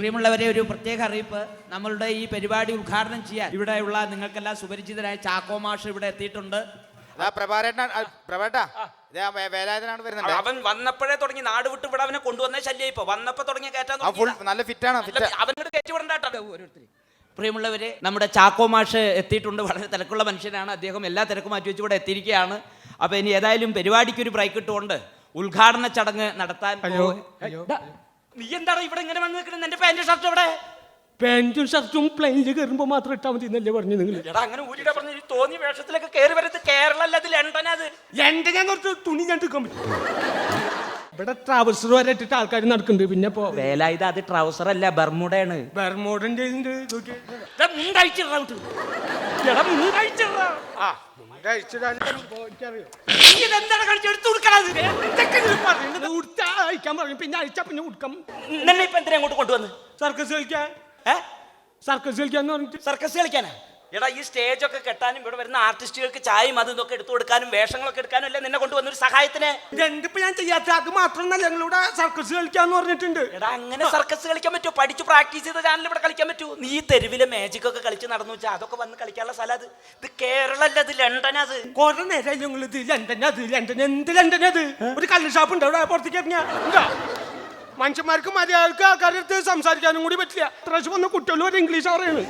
പ്രിയമുള്ളവരെ ഒരു പ്രത്യേക അറിയിപ്പ്. നമ്മളുടെ ഈ പരിപാടി ഉദ്ഘാടനം ചെയ്യാൻ ഇവിടെയുള്ള നിങ്ങൾക്കെല്ലാം സുപരിചിതരായ ചാക്കോ മാഷ് ഇവിടെ എത്തിയിട്ടുണ്ട്. അവൻ വന്നപ്പോഴേ തുടങ്ങി നാട് വിട്ട് ഇവിടെ അവനെ കൊണ്ടുവന്നേ ശല്യം ഇപ്പൊ വന്നപ്പോ തുടങ്ങി കയറ്റാൻ നല്ല ഫിറ്റാണ് ഫിറ്റ് അവനോട് കയറ്റി വിടണ്ടാട്ടോ ഓരോരുത്തർ പ്രിയമുള്ളവരെ നമ്മുടെ ചാക്കോ മാഷ് എത്തിയിട്ടുണ്ട്. വളരെ തിരക്കുള്ള മനുഷ്യനാണ്. അദ്ദേഹം എല്ലാ തിരക്കും മാറ്റി വെച്ച് ഇവിടെ എത്തിയിരിക്കുകയാണ്. അപ്പൊ ഇനി ഏതായാലും പരിപാടിക്ക് ഒരു ബ്രേക്ക് ഇട്ടുകൊണ്ട് ഉദ്ഘാടന ചടങ്ങ് നടത്താൻ ഹലോ. നീ എന്താണ് ഇവിടെ ഇങ്ങനെ വന്ന് നിൽക്കുന്നത്? എന്റെ പാന്റും ഷർട്ട് ഇവിടെ പാന്റും ഷർട്ടും പ്ലെയിനിൽ കയറുമ്പോ മാത്രം ഇട്ടാൽ മതി എന്നല്ലേ പറഞ്ഞു നിങ്ങൾ എടാ അങ്ങനെ ഊരിടാ പറഞ്ഞു ഈ തോന്നിയ വേഷത്തിലൊക്കെ കയറി വരുന്നത് കേരള അല്ല അത് ലണ്ടൻ അത് എന്റെ ഞാൻ കുറച്ച് തുണി ഞാൻ എടുക്കാൻ പറ്റും. ഇവിടെ ട്രൗസർ വരെ ഇട്ടിട്ട് ആൾക്കാർ നടക്കുന്നുണ്ട്. പിന്നെ ഇപ്പോ ഇത് അത് ട്രൗസർ അല്ല ബർമുടയാണ് ബെർമോഡന്റെ എടാ ആ. ഇതെന്താണ് കളിച്ച് എടുത്തു കൊടുക്കണത് ഇതൊക്കെ നിങ്ങൾ പറയുന്നത് ഉടുത്ത അയക്കാൻ പറയും പിന്നെ അയച്ചാ പിന്നെ ഉടുക്കാം. നിന്നെ ഇപ്പൊ എന്തിനാ അങ്ങോട്ട് കൊണ്ടുവന്ന്? സർക്കസ് കളിക്കാൻ. സർക്കസ് കളിക്കാന്ന് പറഞ്ഞിട്ട് സർക്കസ് കളിക്കാനാ? എടാ ഈ സ്റ്റേജൊക്കെ കെട്ടാനും ഇവിടെ വരുന്ന ആർട്ടിസ്റ്റുകൾക്ക് ചായയും അതും ഇതൊക്കെ എടുത്തു കൊടുക്കാനും വേഷങ്ങളൊക്കെ എടുക്കാനും അല്ലേ നിന്നെ കൊണ്ടുവന്ന ഒരു സഹായത്തിന്? രണ്ടിപ്പോ ഞാൻ ചെയ്യാത്ത അത് മാത്രമല്ല ഞങ്ങളിവിടെ സർക്കസ് കളിക്കാന്ന് പറഞ്ഞിട്ടുണ്ട്. എടാ അങ്ങനെ സർക്കസ് കളിക്കാൻ പറ്റുമോ? പഠിച്ചു പ്രാക്ടീസ് ചെയ്ത ചാനൽ ഇവിടെ കളിക്കാൻ പറ്റൂ നീ തെരുവിലെ മാജിക് ഒക്കെ കളിച്ച് നടന്നു വെച്ചാൽ അതൊക്കെ വന്ന് കളിക്കാനുള്ള സ്ഥലം അത്. ഇത് കേരള അല്ല ഇത് ലണ്ടൻ അത്. കുറെ നേരം ഞങ്ങൾ ഇത് ലണ്ടൻ അത് ലണ്ടൻ എന്ത് ലണ്ടൻ അത്? ഒരു കള്ള് ഷാപ്പ് ഉണ്ട് അവിടെ പുറത്തേക്ക് ഇറങ്ങിയ. മനുഷ്യന്മാർക്ക് മര്യാദയ്ക്ക് ആൾക്കാരുടെ അടുത്ത് സംസാരിക്കാനും കൂടി പറ്റില്ല. ഇപ്രാവശ്യം വന്ന കുട്ടികളും വരെ ഇംഗ്ലീഷ് അറിയുന്നത്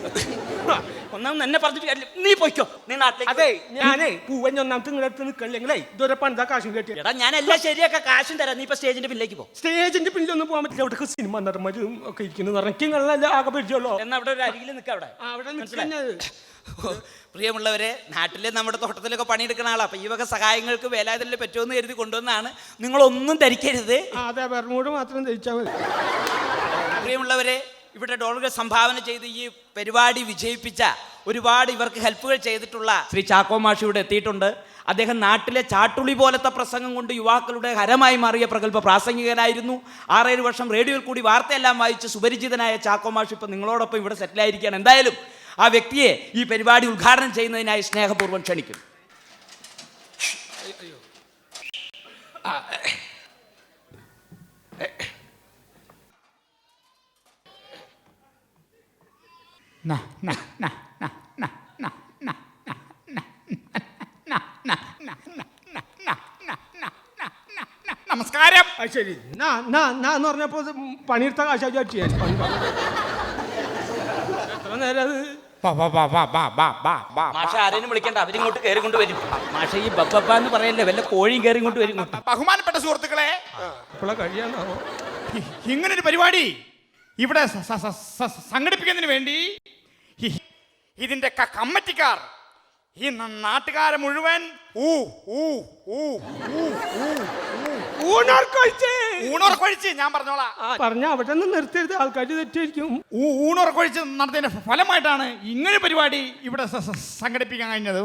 ഒന്നാമത് എന്നെ പറഞ്ഞിട്ട് കാര്യമില്ല. നീ പോയിക്കോ. നീ നാട്ടിലേക്ക് അതെ ഞാനേ പൂവൻ ഒന്നാമത്തെ നിങ്ങളുടെ അടുത്ത് നിൽക്കല്ലെങ്കിലേ ഇതുവരെ പണിതാ കാശും. എടാ ഞാൻ എല്ലാം ശരിയാക്കാം. കാശും തരാം. നീ ഇപ്പൊ സ്റ്റേജിന്റെ പിന്നിലേക്ക് പോ. സ്റ്റേജിന്റെ പിന്നിലൊന്നും പോകാൻ പറ്റില്ല. അവിടെ സിനിമ നടന്മാരും ഒക്കെ ഇരിക്കുന്നു. പറഞ്ഞ നിങ്ങളല്ല ആകെ പരിചയമുള്ളൂ എന്നാ അവിടെ ഒരു അരികിൽ നിൽക്കാം അവിടെ. അവിടെ? നിൽക്കുന്നത് പ്രിയമുള്ളവരെ നാട്ടിലെ നമ്മുടെ തോട്ടത്തിലൊക്കെ പണിയെടുക്കുന്ന ആളാണ് അപ്പം ഈ വക സഹായങ്ങൾക്ക് വേലായുധല്ലേ പറ്റുമെന്ന് കരുതി നിങ്ങൾ നിങ്ങളൊന്നും ധരിക്കരുത്. അതെ ബെർമൂട് മാത്രം ധരിച്ചാൽ മതി. പ്രിയമുള്ളവരെ ഇവിടെ ഡോളർ സംഭാവന ചെയ്ത് ഈ പരിപാടി വിജയിപ്പിച്ച ഒരുപാട് ഇവർക്ക് ഹെൽപ്പുകൾ ചെയ്തിട്ടുള്ള ശ്രീ ചാക്കോ മാഷി ഇവിടെ എത്തിയിട്ടുണ്ട്. അദ്ദേഹം നാട്ടിലെ ചാട്ടുളി പോലത്തെ പ്രസംഗം കൊണ്ട് യുവാക്കളുടെ ഹരമായി മാറിയ പ്രഗത്ഭ പ്രാസംഗികനായിരുന്നു. ആറേഴ് വർഷം റേഡിയോയിൽ കൂടി വാർത്തയെല്ലാം വായിച്ച് സുപരിചിതനായ ചാക്കോ മാഷി ഇപ്പം നിങ്ങളോടൊപ്പം ഇവിടെ സെറ്റിലായിരിക്കുകയാണ്. എന്തായാലും ആ വ്യക്തിയെ ഈ പരിപാടി ഉദ്ഘാടനം ചെയ്യുന്നതിനായി സ്നേഹപൂർവം ക്ഷണിക്കുന്നു നമസ്കാരം ശരി നാ നാ നാ എന്ന് പറഞ്ഞപ്പോ ഇത് പണിയെടുത്ത കാശാ വിചാരിച്ചു ഞാൻ എത്ര നേരം അത്. മാഷ ആരെയും വിളിക്കണ്ട അവരിങ്ങോട്ട് കയറി കൊണ്ട് വരും മാഷ ഈ എന്ന് പറയല്ലേ വല്ല കോഴിയും കയറി ഇങ്ങോട്ട് വരും ഇങ്ങോട്ട്. ബഹുമാനപ്പെട്ട സുഹൃത്തുക്കളെ ഇങ്ങനൊരു പരിപാടി ഇവിടെ സംഘടിപ്പിക്കുന്നതിന് വേണ്ടി ഇതിന്റെ കമ്മറ്റിക്കാർ ഈ നാട്ടുകാരെ മുഴുവൻ ഊ ഊ ഊ ഊ ഊ ഊണർക്കൊഴിച്ച് ഊണുറക്കൊഴിച്ച് ഞാൻ പറഞ്ഞോളാം. പറഞ്ഞ അവിടെ നിന്ന് നിർത്തരുത്. ആൾക്കാർ തെറ്റിയിരിക്കും. ഊണുറക്കൊഴിച്ച് നടത്തിയതിന്റെ ഫലമായിട്ടാണ് ഇങ്ങനെ പരിപാടി ഇവിടെ സംഘടിപ്പിക്കാൻ കഴിഞ്ഞത്.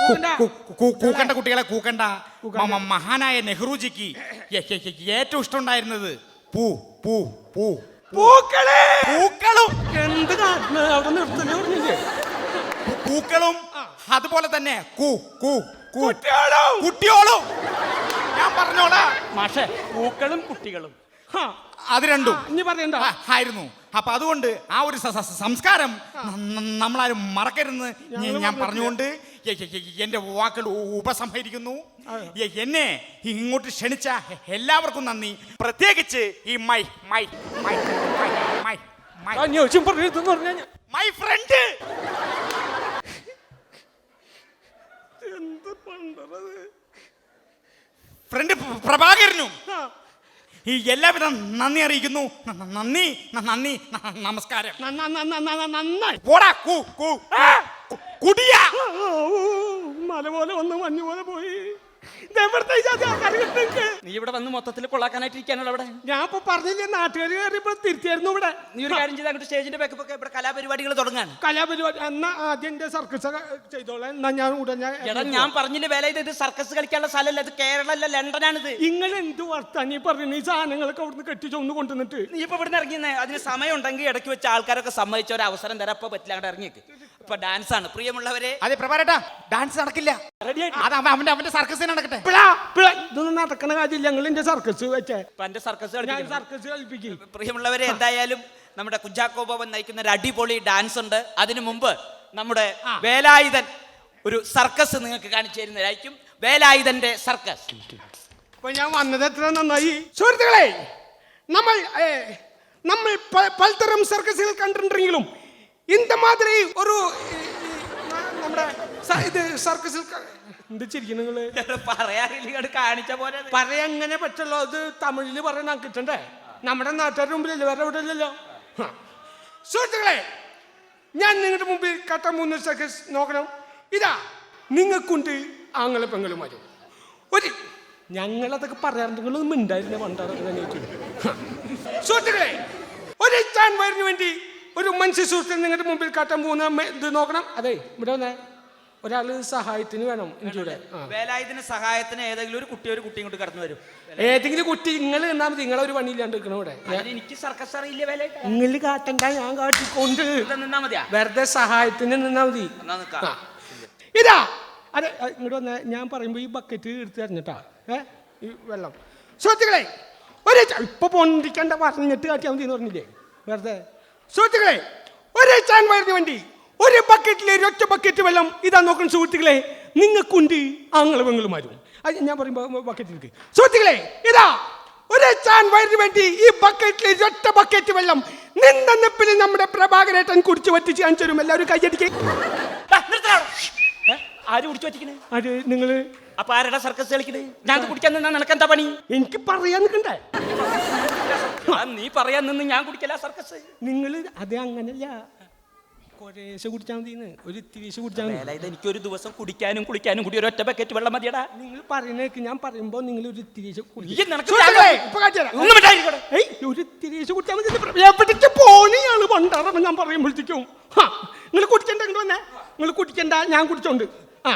കൂക്കണ്ട. കുട്ടികളെ കൂക്കണ്ട. മഹാനായ നെഹ്റുജിക്ക് ഏറ്റവും ഇഷ്ടമുണ്ടായിരുന്നത് പൂ പൂ പൂ. പൂക്കളെ! പൂക്കളും. എന്ത് അവിടെ നിർത്തൽ പൂക്കളും അതുപോലെ തന്നെ കൂ കൂ കുട്ടിയോളും കുട്ടിയോളും ഞാൻ പറഞ്ഞോടാ. മാഷേ പൂക്കളും കുട്ടികളും. ഹാ, അത് രണ്ടും. ഇനി പറയണ്ട. ആ, ആയിരുന്നു. അപ്പൊ അതുകൊണ്ട് ആ ഒരു സ- സ- സംസ്കാരം ന- ന- നമ്മളാരും മറക്കരുതെന്ന് ഞ- ഞാൻ പറഞ്ഞുകൊണ്ട് എ- എ- എ- എന്റെ വാക്കുകൾ ഉ- ഉപസംഹരിക്കുന്നു. എ- എന്നെ ഇങ്ങോട്ട് ക്ഷണിച്ച എല്ലാവർക്കും നന്ദി. പ്രത്യേകിച്ച് ഈ my my my my my my. My my പറഞ്ഞാൽ മൈ മൈ ഫ്രണ്ട്. എന്ത് പണ്ടത് ഫ്രണ്ട് പ്രഭാകരനും ഈ എല്ലാവിധ നന്ദി അറിയിക്കുന്നു. നന്ദി നന്ദി നമസ്കാരം. നന്നായി. പോടാ കൂ കൂ കു- കുടിയാ. മല പോലെ വന്ന് മഞ്ഞു പോലെ പോയി. നീ ഇവിടെ വന്ന് മൊത്തത്തിൽ കൊള്ളാക്കാനായിട്ട് ഇരിക്കാനുള്ള അവിടെ? ഞാൻ ഇപ്പൊ പറഞ്ഞില്ലേ നാട്ടുകാർ കയറിയപ്പോ തിരിച്ചായിരുന്നു ഇവിടെ. നീ ഒരു കാര്യം ചെയ്ത് അങ്ങോട്ട് സ്റ്റേജിന്റെ ബാക്കപ്പ് ഒക്കെ ഇവിടെ കലാപരിപാടികൾ തുടങ്ങാണ് കലാപരിപാടി എന്നാ ആദ്യം സർക്കസ് ചെയ്തോളാം. എന്നാ ഞാൻ ഉടനെ എടാ ഞാൻ പറഞ്ഞില്ല വേല ഇത് സർക്കസ് കളിക്കാനുള്ള സ്ഥലമല്ല ഇത് കേരള അല്ല ലണ്ടനാണിത്. നിങ്ങൾ എന്ത് വർത്താനം ഈ പറഞ്ഞു? ഈ സാധനങ്ങളൊക്കെ അവിടുന്ന് കെട്ടിച്ചൊന്ന് കൊണ്ടുവന്നിട്ട്. നീ ഇപ്പൊ ഇവിടുന്ന് ഇറങ്ങിയെന്നേ അതിന് സമയം ഉണ്ടെങ്കിൽ ഇടയ്ക്ക് വെച്ച് ആൾക്കാരൊക്കെ സമ്മതിച്ച ഒരു അവസരം തരാൻ പറ്റില്ല അങ്ങോട്ട് ഇറങ്ങിയേക്ക്. ഇപ്പൊ ഡാൻസ് ആണ്. പ്രിയമുള്ളവരെ അതെ പ്രഭാരേട്ടാ ഡാൻസ് നടക്കില്ല. റെഡി അത് അവൻ- അവന്റെ അവന്റെ സർക്കസ് നടക്കട്ടെ. ഇതൊന്നും നടക്കണ കാര്യമില്ല. ഞങ്ങൾ എന്റെ സർക്കസ് വെച്ചേ. ഇപ്പൊ എന്റെ സർക്കസ് ഞാൻ. സർക്കസ് കളിപ്പിക്കും. പ്രിയമുള്ളവരെ എന്തായാലും നമ്മുടെ കുഞ്ചാക്കോ ബോബൻ നയിക്കുന്ന ഒരു അടിപൊളി ഡാൻസ് ഉണ്ട്. അതിനു മുമ്പ് നമ്മുടെ വേലായുധൻ ഒരു സർക്കസ് നിങ്ങൾക്ക് കാണിച്ചു തരുന്നതായിരിക്കും. വേലായുധന്റെ സർക്കസ് അപ്പൊ ഞാൻ വന്നത് എത്ര നന്നായി? സുഹൃത്തുക്കളെ നമ്മൾ ഏ, നമ്മൾ പ- പലതരം സർക്കസുകൾ കണ്ടിട്ടുണ്ടെങ്കിലും ഇന്ത മാതിരി ഒരു നമ്മുടെ സ- ഇത് സർക്കസിൽ എന്ത് ചിരിക്കും നിങ്ങൾ? പറയാറില്ല ഇങ്ങോട്ട് കാണിച്ച പോലെ അത്. പറയാങ്ങനെ പറ്റുള്ളൂ? അത് തമിഴിൽ പറയാൻ കിട്ടണ്ടേ? നമ്മുടെ നാട്ടുകാരുടെ മുമ്പിലല്ലേ? വേറെ എവിടെ ഇല്ലല്ലോ? ഹ. സുഹൃത്തുക്കളെ ഞാൻ നിങ്ങളുടെ മുമ്പിൽ കട്ട മൂന്ന് സർക്കസ് നോക്കണം. ഇതാ നിങ്ങൾക്കുണ്ട് ആങ്ങളെ പെങ്ങളുമാരും. ഒരു ഞങ്ങളതൊക്കെ പറയാറുണ്ട്. നിങ്ങളൊന്നും മിണ്ടായിരുന്ന പണ്ടാറൊക്കെ സുഹൃത്തുക്കളെ ഒരു ചാൻ വയറിന് വേണ്ടി ഒരു മനുഷ്യ സുഹൃത്തിന് നിങ്ങളുടെ മുമ്പിൽ കാട്ടാൻ പോകുന്ന ഇത് നോക്കണം. അതെ ഇവിടെ വന്നേ. ഒരാൾ സഹായത്തിന് വേണം എനിക്കിവിടെ ആ. വേലായുധന് സഹായത്തിന് ഏതെങ്കിലും ഒരു കുട്ടി ഒരു കുട്ടിയും കൊണ്ട് കടന്നു വരും. ഏതെങ്കിലും കുട്ടി നിങ്ങൾ നിന്നാ മതി. നിങ്ങളെ ഒരു പണിയില്ലാണ്ട് നിൽക്കണം ഇവിടെ. എനിക്ക് സർക്കസ് അറിയില്ല വേല നിങ്ങൾ കാട്ടണ്ട ഞാൻ കാട്ടിക്കൊണ്ട്. നിന്നാ മതിയാ. വെറുതെ സഹായത്തിന് നിന്നാ മതി. ഇതാ! അതെ ഇങ്ങോട്ട് വന്ന. ഞാൻ പറയുമ്പോ ഈ ബക്കറ്റ് എടുത്ത് തരഞ്ഞിട്ടാ. ഏ? ഈ വെള്ളം. സുഹൃത്തുക്കളെ ഒരു ഇപ്പൊ പൊണ്ടിക്കണ്ട പറഞ്ഞിട്ട് കാട്ടിയാൽ മതി എന്ന് പറഞ്ഞില്ലേ? വെറുതെ. സുഹൃത്തുക്കളെ ഒരു ചാൻ വയറിന് വേണ്ടി ഒരു ബക്കറ്റിലെ ഒറ്റ ബക്കറ്റ് വെള്ളം ഇതാ നോക്കണം സുഹൃത്തുക്കളെ. നിങ്ങൾക്കുണ്ട് ആങ്ങളെ പെങ്ങളുമാരും അത് ഞാൻ പറയുമ്പോൾ ബക്കറ്റിലേക്ക് സുഹൃത്തുക്കളെ ഇതാ ഒരു ചാൻ വയറിന് വേണ്ടി ഈ ബക്കറ്റിലെ ഒറ്റ ബക്കറ്റ് വെള്ളം നിന്ന നിപ്പിൽ നമ്മുടെ പ്രഭാകരേട്ടൻ കുടിച്ച് വറ്റിച്ച് ഞാൻ ചെറും എല്ലാവരും കയ്യടിക്കേ. ആര് കുടിച്ചു വറ്റിക്കണേ? അത് നിങ്ങൾ? അപ്പൊ ആരുടെ സർക്കസ് കളിക്കണേ? ഞാൻ കുടിക്കാൻ നിന്നാ നിനക്ക് പണി? എനിക്ക് പറയാൻ നിൽക്കണ്ടേ ആ, നീ പറയാൻ നിന്ന് ഞാൻ കുടിക്കല സർക്കസ്. നിങ്ങൾ അത് അങ്ങനല്ല. കുറേശ്ശെ കുടിച്ചാൽ മതി ഒരു തിരിശ് കുടിച്ചാൽ മതി. വേലായുധ എനിക്ക് ഒരു ദിവസം കുടിക്കാനും കുളിക്കാനും കൂടി ഒരു ഒറ്റ ബക്കറ്റ് വെള്ളം മതിയടാ. നിങ്ങൾ പറയുന്നേക്ക് ഞാൻ പറയുമ്പോ നിങ്ങൾ ഒരു ഇത്തിരീശ് ഈ നിനക്ക് സുഹൃത്തുക്കളെ, ഇപ്പൊ കാണിച്ചുതരാം. ഒന്നും മിണ്ടായിരിക്കട്ടെ. ഏയ്, ഒരു തിരിശ് കുടിച്ചാൽ മതി. എവിടേക്ക് പോണിയാണ് പണ്ടാറ ഞാൻ പറയുമ്പോഴത്തേക്കും. നിങ്ങൾ കുടിക്കണ്ട ഇങ്ങോട്ട് വന്നേ? നിങ്ങൾ കുടിക്കണ്ട ഞാൻ കുടിച്ചോണ്ട്. ആ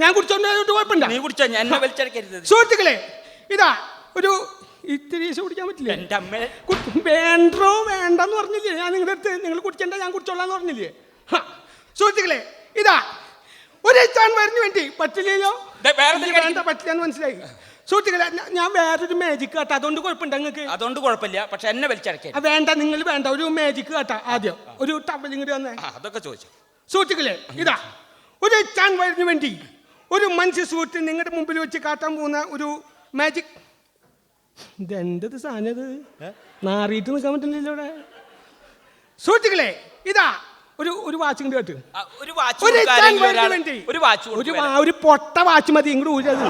ഞാൻ കുടിച്ചോണ്ട് അതുകൊണ്ട് കുഴപ്പമില്ല. നീ കുടിച്ചോ ഞാൻ എന്നെ വലിച്ചടക്കരുത്. സുഹൃത്തുക്കളെ ഇതാ ഒരു ഇത്തിരീശ് കുടിക്കാൻ പറ്റില്ല? എന്റെ അമ്മ. വേണ്ടോ വേണ്ടെന്ന് പറഞ്ഞില്ലേ? ഞാൻ നിങ്ങളുടെ അടുത്ത് നിങ്ങൾ കുടിക്കണ്ട ഞാൻ കുടിച്ചോളാന്ന് പറഞ്ഞില്ലേ? ഹ. സുഹൃത്തുക്കളെ ഇതാ. ഒരു ചാൻ വരഞ്ഞു വേണ്ടി പറ്റില്ലല്ലോ? വേണ്ട പറ്റില്ല എന്ന് മനസ്സിലായി. സുഹൃത്തുക്കളെ ഞാൻ വേറൊരു മാജിക് കാട്ടാ. അതുകൊണ്ട് കുഴപ്പമുണ്ട് നിങ്ങൾക്ക്? അതുകൊണ്ട് കുഴപ്പമില്ല പക്ഷെ എന്നെ വലിച്ചടക്കരുത്. ആ, വേണ്ട നിങ്ങൾ വേണ്ട. ഒരു മാജിക് കാട്ടാ ആദ്യം. ഒരു ഇങ്ങോട്ട് വന്നേ. അതൊക്കെ ചോദിച്ചു. സുഹൃത്തുക്കളെ ഇതാ. ഒരു ചാൻ വരഞ്ഞു വേണ്ടി ഒരു മനുഷ്യ സുഹൃത്ത് നിങ്ങളുടെ മുമ്പിൽ വെച്ച് കാട്ടാൻ പോകുന്ന ഒരു മാജിക് ഇതെന്തത് സാധനത് ഇത്? നാറിയിട്ട് നിൽക്കാൻ പറ്റുന്നില്ല ഇവിടെ. സുഹൃത്തുക്കളെ ഇതാ ഒരു ഒരു വാച്ച് ഇങ്ങോട്ട് കേട്ട്. ഒരു വാച്ച് ഒരു ഒരു വാച്ച് ഒരു ഒരു പൊട്ട വാച്ച് മതി ഇങ്ങോട്ട് ഊരത്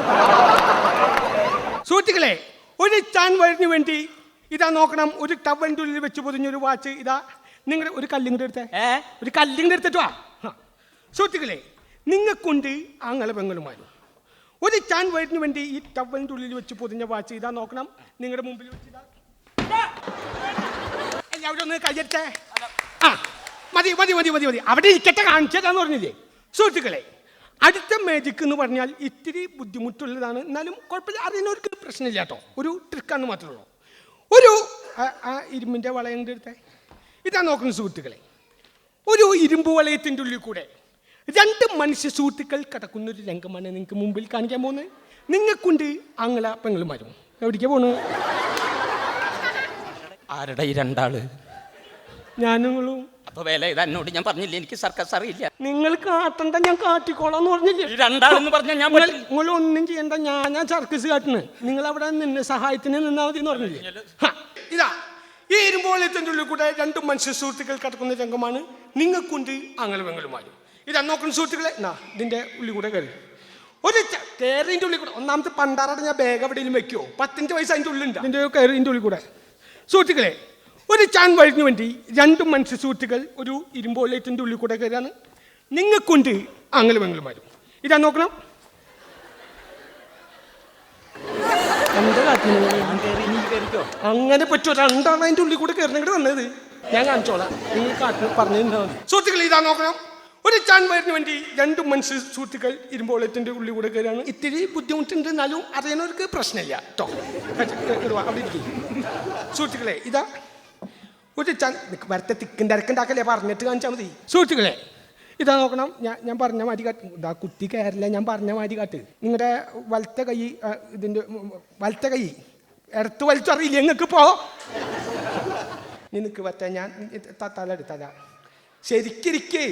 സുഹൃത്തുക്കളെ ഒരു ചാൻ വരഞ്ഞു വേണ്ടി ഇതാ നോക്കണം. ഒരു ടവലിന്റെ ഉള്ളിൽ വെച്ച് പൊതിഞ്ഞൊരു വാച്ച് ഇതാ. നിങ്ങൾ ഒരു കല്ലിങ്ങോട്ട് എടുത്തേ. ഏ? ഒരു കല്ലിങ്ങോട്ട് എടുത്തിട്ട് വാ. സുഹൃത്തുക്കളെ നിങ്ങൾക്കുണ്ട് ആങ്ങളെ പെങ്ങളുമാരും. ഒരു ചാൻ വയറ്റിന് വേണ്ടി ഈ ടവലിന്റെ ഉള്ളിൽ വെച്ച് പൊതിഞ്ഞ വാച്ച് ഇതാ നോക്കണം. നിങ്ങളുടെ മുമ്പിൽ വെച്ച് ഇതാ. ഇതാ. എല്ലാവരും ഒന്ന് ആ മതി മതി മതി മതി മതി. അവിടെ ഇരിക്കട്ടെ കാണിച്ചതാന്ന് പറഞ്ഞില്ലേ? സുഹൃത്തുക്കളെ അടുത്ത മാജിക് എന്ന് പറഞ്ഞാൽ ഇത്തിരി ബുദ്ധിമുട്ടുള്ളതാണ്. എന്നാലും കുഴപ്പമില്ല. അറിയുന്നവർക്ക് പ്രശ്നമില്ല കേട്ടോ. ഒരു ട്രിക്കാന്ന് മാത്രമേ ഉള്ളൂ. ഒരു ആ- ഇരുമ്പിന്റെ വളയങ്ങളുടെ അടുത്തേ ഇതാ നോക്കുന്ന സുഹൃത്തുക്കളെ. ഒരു ഇരുമ്പ് വളയത്തിന്റെ ഉള്ളിൽ കൂടെ. രണ്ട് മനുഷ്യ സുഹൃത്തുക്കൾ കിടക്കുന്ന ഒരു രംഗമാണ് നിങ്ങൾക്ക് മുമ്പിൽ കാണിക്കാൻ പോകുന്നത്. നിങ്ങൾക്കുണ്ട് ആങ്ങള പെങ്ങളുമാരും. എവിടേക്കാ പോണു? ആരുടെ ഈ രണ്ടാൾ? ഞാനുങ്ങളും. അപ്പൊ വേല ഇത് എന്നോട് ഞാൻ പറഞ്ഞില്ല? എനിക്ക് സർക്കസ് അറിയില്ല. നിങ്ങൾ കാട്ടണ്ട ഞാൻ കാട്ടിക്കോളാന്ന് പറഞ്ഞില്ലേ? ഈ രണ്ടാളെന്ന് പറഞ്ഞാൽ ഞാൻ നിങ്ങൾ നിങ്ങൾ ഒന്നും ചെയ്യണ്ട ഞാൻ ഞാൻ സർക്കസ് കാട്ടണ് നിങ്ങൾ അവിടെ നിന്ന് സഹായത്തിന് നിന്നാ മതി എന്ന് പറഞ്ഞില്ലേ? ഹ, ഇതാ ഈ ഇരുമ്പോളത്തിന്റെ ഉള്ളിൽ കൂടെ രണ്ട് മനുഷ്യ സുഹൃത്തുക്കൾ കിടക്കുന്ന രംഗമാണ് നിങ്ങൾക്കുണ്ട് ആങ്ങളെ ഇതാ നോക്കുന്ന സുഹൃത്തുക്കളെ എന്നാ ഇതിന്റെ ഉള്ളിൽ കൂടെ കയറി. ഒരു കയറിന്റെ ഉള്ളിൽ കൂടെ. ഒന്നാമത്തെ പണ്ടാറാട് ഞാൻ ബാഗ് എവിടെയെങ്കിലും വെക്കുമോ പത്തിന്റെ വയസ്സ് അതിന്റെ ഉള്ളിലുണ്ട്? ഇതിന്റെ കയറിന്റെ ഉള്ളിൽ കൂടെ. സുഹൃത്തുക്കളെ ഒരു ചാൻ വഴിഞ്ഞു വേണ്ടി രണ്ട് മനുഷ്യ സുഹൃത്തുക്കൾ ഒരു ഇരുമ്പോലേറ്റിന്റെ ഉള്ളിൽ കൂടെ കയറിയാണ്. നിങ്ങൾക്കുണ്ട് വരും ഇതാ നോക്കണം. അങ്ങനെ പറ്റുമോ രണ്ടാണ് അതിന്റെ ഉള്ളിൽ കൂടെ കയറുന്നെങ്കിൽ വന്നത്. ഞാൻ കാണിച്ചോളാം. നിങ്ങൾ കാട്ടിൽ പറഞ്ഞു സുഹൃത്തുക്കൾ ഇതാ നോക്കണം. ഒരു ചാൻ വയറിന് വേണ്ടി രണ്ട് മനുഷ്യ സുഹൃത്തുക്കൾ ഇരുമ്പോളത്തിന്റെ ഉള്ളിൽ കൂടെ കയറാണ്. ഇത്തിരി ബുദ്ധിമുട്ടുണ്ട് എന്നാലും അറിയുന്നവർക്ക് പ്രശ്നമില്ല കേട്ടോ അവിടെ ഇരിക്കും സുഹൃത്തുക്കളെ ഇതാ. ഒരു ചാൻ വരത്തെ തിക്കും തിരക്കുണ്ടാക്കല്ലേ പറഞ്ഞിട്ട് കാണിച്ചാൽ മതി. സുഹൃത്തുക്കളെ ഇതാ നോക്കണം. ഞാൻ ഞാൻ പറഞ്ഞ മാതിരി കാട്ട്. ഇതാ കുത്തി കയറില്ല ഞാൻ പറഞ്ഞ മാതിരി കാട്ട്. നിങ്ങളുടെ വലത്തെ കൈ ഇതിന്റെ വലത്തെ കൈ. ഇടത്ത് വലിച്ചറിയില്ല നിങ്ങൾക്ക് പോ. നിനക്ക് നിൽക്ക് ഞാൻ തല എടുത്തല ശരിക്കിരിക്കേ.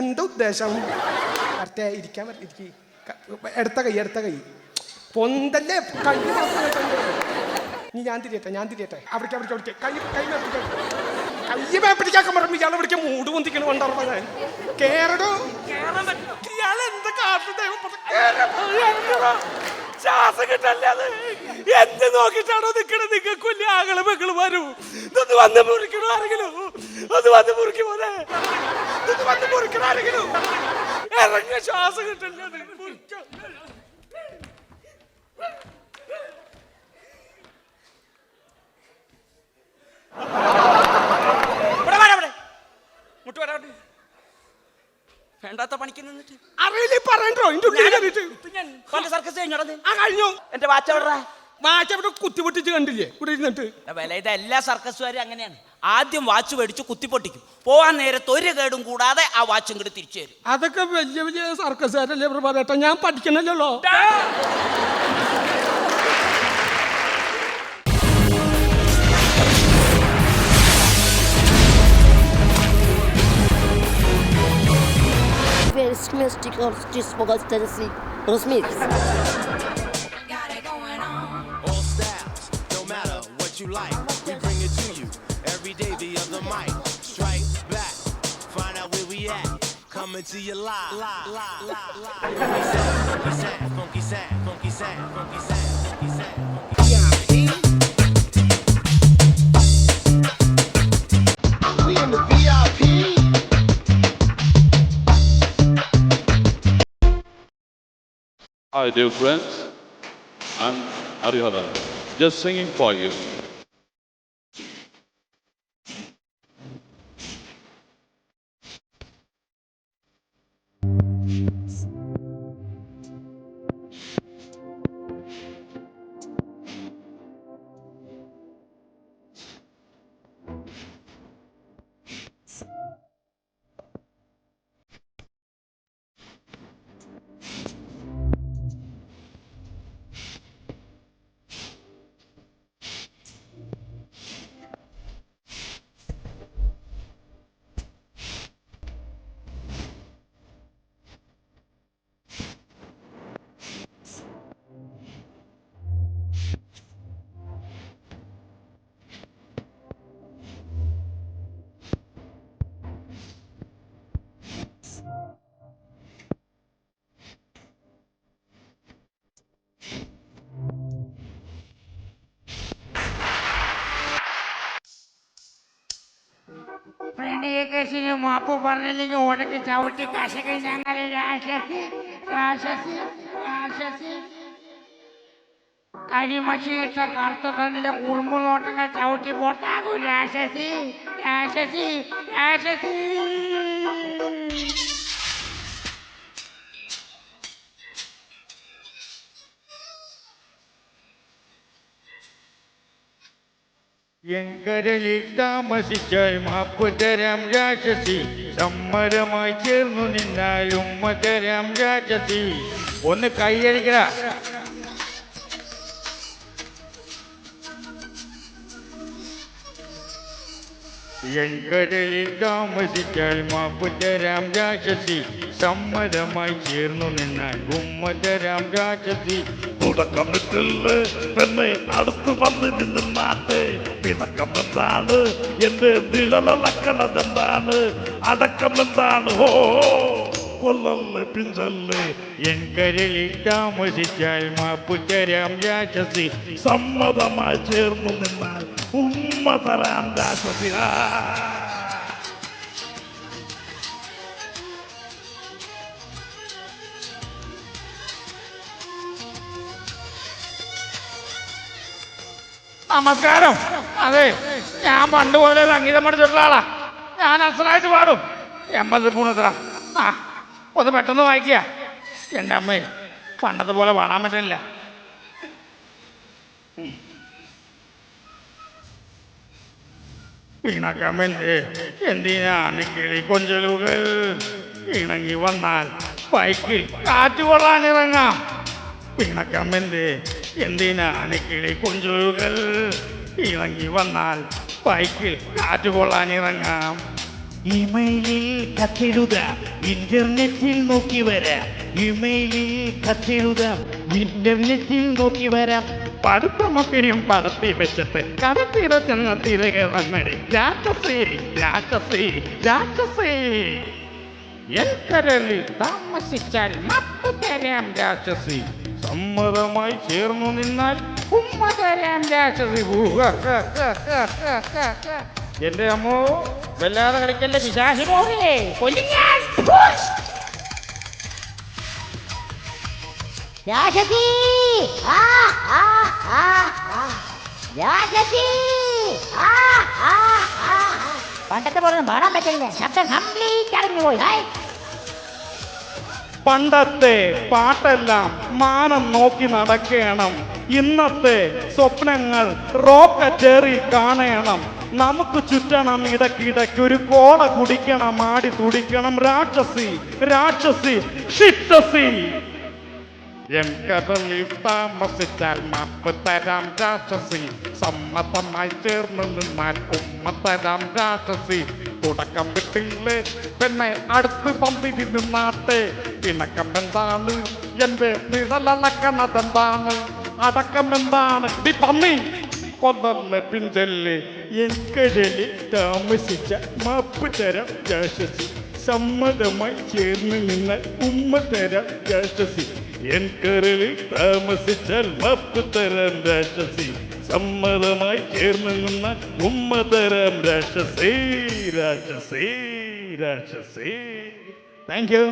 എന്താ ഉദ്ദേശം? കറക്റ്റ് ഇരിക്കാൻ ഇരിക്കി. എടുത്ത കൈ എടുത്ത കൈ. പൊന്തല്ലേ കൈ മാത്രം കേട്ടോ. നീ ഞാൻ തിരിയട്ടെ ഞാൻ തിരിയട്ടെ. അവിടേക്ക് അവിടേക്ക് അവിടേക്ക്. കൈ കൈ മേപ്പിടിക്കാൻ പിടിക്കാൻ പറയുമ്പോ ഇയാൾ ഇവിടേക്ക് മൂട് പൊന്തിക്കണ കൊണ്ടുറപ്പത് കേറടോ. ഇയാൾ എന്താ കേറ്. ശ്വാസം കിട്ടല്ലേ അത്? എന്ത് നോക്കിട്ടാണോ നിക്കണത് നിങ്ങൾക്ക് വലിയ ആകൾ മകൾ വരൂ. ഇതൊന്ന് വന്ന് മുറിക്കണോ ആരെങ്കിലും? ഒന്ന് വന്ന് മുറിക്കുമോ ഇതൊന്ന് വന്ന് മുറിക്കണോ ആരെങ്കിലും? ഇറങ്ങ ശ്വാസം കിട്ടല്ലേ അത്. മുറിച്ചോ. ഇവിടെ വാടാ ഇവിടെ മുട്ട് വരാ വേണ്ടാത്ത പണിക്ക് നിന്നിട്ട്? അറിയില്ല പറയണ്ടോ? എന്റെ ഉള്ളിൽ കയറിയിട്ട്. ഞാൻ പണ്ട് സർക്കസ് കഴിഞ്ഞോടാ നീ? ആ കഴിഞ്ഞു. എന്റെ വാച്ച് എവിടെടാ? മാറ്റ അവിടെ കുത്തിപൊട്ടിച്ച് കണ്ടില്ലേ? ഇവിടെ ഇരുന്നിട്ട്. വില ഇത് എല്ലാ സർക്കസുകാരും അങ്ങനെയാണ്. ആദ്യം വാച്ച് മേടിച്ച് കുത്തിപ്പൊട്ടിക്കും. പോവാൻ നേരത്ത് ഒരു കേടും കൂടാതെ ആ വാച്ച് ഇങ്ങോട്ട് തിരിച്ചു തരും. അതൊക്കെ വലിയ വലിയ സർക്കസുകാരല്ലേ പറയട്ടെ? ഞാൻ പഠിക്കണല്ലോ Vocal Tennessee. Smith. All styles, no matter what you like, we bring it to you every day via the mic. Strike back, find out where we at. Coming to you live, live, live, live. Funky sound, funky sound, funky sound, funky sound, funky sound, funky sound. Hi, dear friends. I'm Hariharan, just singing for you. చేసిన మాపు బర్రెలకి ఉడకి చవిటి కసకి సంగలి రాససి రాససి రాససి కడిమశీర్ష కర్తతండ్రి కుడుములోటగా చవిటి బొట్టాకు రాససి రాససి రాససి എങ്കരലിൽ താമസിച്ചാൽ മാപ്പ് തരാം രാക്ഷസി. സമ്മതമായി ചേർന്നു നിന്നാൽ ഉമ്മ തരാം രാക്ഷസി. ഒന്ന് കൈയടിക്കട. എങ്കരലിൽ താമസിച്ചാൽ മാപ്പ് തരാം രാക്ഷസി സമ്മതമായി ചേർന്നു നിന്നാൽ ഉമ്മ തരാം രാക്ഷസി തുടക്കമിട്ടില്ലേ എന്താണ്? എന്റെ നിഴലടക്കണതെന്താണ്? അടക്കം എന്താണ്? ഹോ. കൊല്ലല്ലേ പിഞ്ചല്ലേ എങ്കരലിൽ താമസിച്ചാൽ മാപ്പ് തരാം രാക്ഷസി. സമ്മതമായി ചേർന്നു നിന്നാൽ ഉമ്മ തരാം രാക്ഷസി. ആ. നമസ്കാരം. അതെ ഞാൻ പണ്ട് പോലെ സംഗീതം പഠിച്ചിട്ടുള്ള ആളാ. ഞാൻ അസറായിട്ട് പാടും. എൺപത് മൂന്ന് ആ. ഒന്ന് പെട്ടെന്ന് വായിക്കുക. എന്റെ അമ്മേ പണ്ടത്തെ പോലെ പാടാൻ പറ്റില്ല. പിണക്കമെന്തേ എന്തിനാണ് കിളി കൊഞ്ചലുകൾ? ഇണങ്ങി വന്നാൽ ബൈക്കിൽ കാറ്റുകൊള്ളാനിറങ്ങാം പിണക്കമ്മെന്റെ എന്തിനാണ് കിളി കൊഞ്ചലുകൾ? ഇണങ്ങി വന്നാൽ ബൈക്കിൽ കാറ്റുകൊള്ളാനിറങ്ങാം ഇമെയിലിൽ കത്തെഴുത ഇന്റർനെറ്റിൽ നോക്കി വരാം. ഇമെയിലിൽ കത്തെഴുതാം ഇന്റർനെറ്റിൽ നോക്കി വരാം. പഠിത്തമൊക്കെയും പടത്തി വെച്ചിട്ട് കടത്തിട ചെന്ന വന്നടി. രാക്ഷസേ രാക്ഷസേ രാക്ഷസി. എൻകരളിൽ താമസിച്ചാൽ മപ്പ് തരാം രാക്ഷസി. സമ്മതമായി ചേർന്നു നിന്നാൽ ഉമ്മ തരാം രാക്ഷസി. ഊഹ, ഹ, ഹ, ഹ, ഹ, ഹ, ഹ. എന്റെ അമ്മോ വല്ലാതെ കളിക്കല്ലേ പിശാശി കൊല്ലും ഞാൻ ആ ആ ആ ആ. ആ ആ ആ ആ. പണ്ടത്തെ പോലെ പാടാൻ പറ്റില്ല. ശബ്ദം കംപ്ലീറ്റ് അടഞ്ഞു പോയി. ഹായ് പണ്ടത്തെ പാട്ടെല്ലാം മാനം നോക്കി നടക്കണം. ഇന്നത്തെ സ്വപ്നങ്ങൾ റോക്കറ്റേറി കാണണം. നമുക്ക് ചുറ്റണം ഇടയ്ക്കിടയ്ക്ക് ഒരു കോട കുടിക്കണം ആടി തുടിക്കണം. രാക്ഷസി രാക്ഷസി ഷിറ്റസി എൻ കടലിൽ താമസിച്ചാൽ മാപ്പ് തരാം രാക്ഷസി. സമ്മതമായി ചേർന്ന് നിന്നാൽ ഉമ്മ തരാം രാക്ഷസി. തുടക്കം വിട്ടില്ലേ പിന്നെ അടുത്ത് പന്തിരി നിന്നാട്ടെ പിണക്കം എന്താണ്? എന്റെ നിഴലക്കണതെന്താണ് അടക്കം എന്താണ്? പന്നി. കൊന്നല്ല പിഞ്ചല്ലേ. എൻകടലിൽ താമസിച്ച മാപ്പ് തരം രാക്ഷസി. സമ്മതമായി ചേർന്ന് നിന്ന ഉമ്മ തരം രാക്ഷസി. എൻ കരളിൽ താമസിച്ചാൽ മാപ്പ് തരം രാക്ഷസി. സമ്മതമായി ചേർന്ന് നിന്നാൽ ഉമ്മ തരം രാക്ഷസി രാക്ഷസി രാക്ഷസി. Thank you.